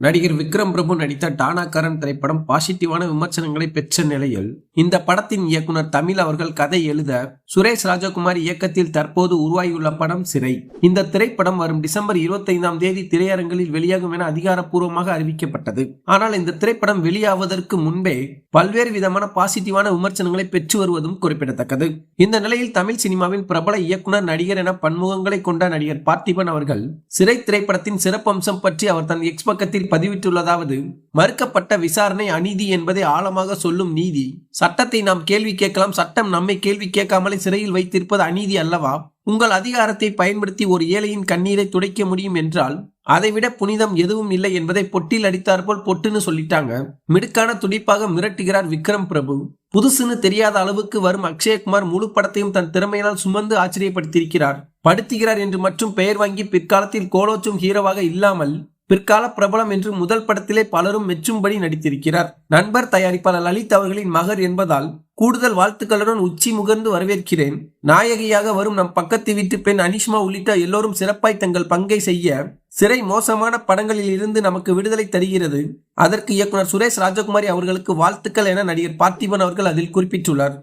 நடிகர் விக்ரம் பிரபு நடித்த டானாக்காரன் திரைப்படம் பாசிட்டிவான விமர்சனங்களை பெற்ற நிலையில் இந்த படத்தின் இயக்குனர் தமிழ் அவர்கள் கதை எழுத சுரேஷ் ராஜகுமார் இயக்கத்தில் தற்போது உருவாகியுள்ள படம் சிறை. இந்த திரைப்படம் வரும் டிசம்பர் 25ஆம் தேதி திரையரங்கில் வெளியாகும் என அதிகாரப்பூர்வமாக அறிவிக்கப்பட்டது. ஆனால் இந்த திரைப்படம் வெளியாவதற்கு முன்பே பல்வேறு விதமான பாசிட்டிவான விமர்சனங்களை பெற்று வருவதும் குறிப்பிடத்தக்கது. இந்த நிலையில் தமிழ் சினிமாவின் பிரபல இயக்குனர் நடிகர் என பன்முகங்களை கொண்ட நடிகர் பார்த்திபன் அவர்கள் சிறை திரைப்படத்தின் சிறப்பம்சம் பற்றி அவர் தன் எக்ஸ் பக்கத்தில் பதிவிட்டுள்ளதாவது மறுக்கப்பட்ட விசாரணை அநீதி என்பதை ஆழமாக சொல்லும் நீதி சட்டத்தை நாம் கேள்வி கேட்கலாம் சட்டம் நம்மை கேள்வி கேட்காமலே சிறையில் வைத்திருப்பது அநீதி அல்லவா? உங்கள் அதிகாரத்தை பயன்படுத்தி ஒரு ஏழையின் கண்ணீரை துடைக்க முடியும் என்றால் அதைவிட புனிதம் எதுவும் இல்லை என்பதை பொட்டில் அடித்தாற்போல் பொட்டுன்னு சொல்லிட்டாங்க. மிடுக்கான துடிப்பாக மிரட்டுகிறார் விக்ரம் பிரபு. புதுசுன்னு தெரியாத அளவுக்கு வரும் அக்ஷயகுமார் முழு படத்தையும் தன் திறமையினால் சுமந்து ஆச்சரியப்படுத்தியிருக்கிறார். படுத்துகிறார் என்று மட்டும் பெயர் வாங்கி பிற்காலத்தில் கோலோச்சும் ஹீரோவாக இல்லாமல் பிற்கால பிரபலம் என்று முதல் படத்திலே பலரும் மெச்சும்படி நடித்திருக்கிறார். நண்பர் தயாரிப்பாளர் லலித் அவர்களின் மகர் என்பதால் கூடுதல் வாழ்த்துக்களுடன் உச்சி முகர்ந்து வரவேற்கிறேன். நாயகியாக வரும் நம் பக்கத்து வீட்டு பெண் அனிஷ்மா உள்ளிட்ட எல்லோரும் சிறப்பாய் தங்கள் பங்கை செய்ய சிறை மோசமான படங்களில் இருந்து நமக்கு விடுதலை தருகிறது. அதற்கு இயக்குனர் சுரேஷ் ராஜகுமாரி அவர்களுக்கு வாழ்த்துக்கள் என நடிகர் பார்த்திபன் அவர்கள் அதில் குறிப்பிட்டுள்ளார்.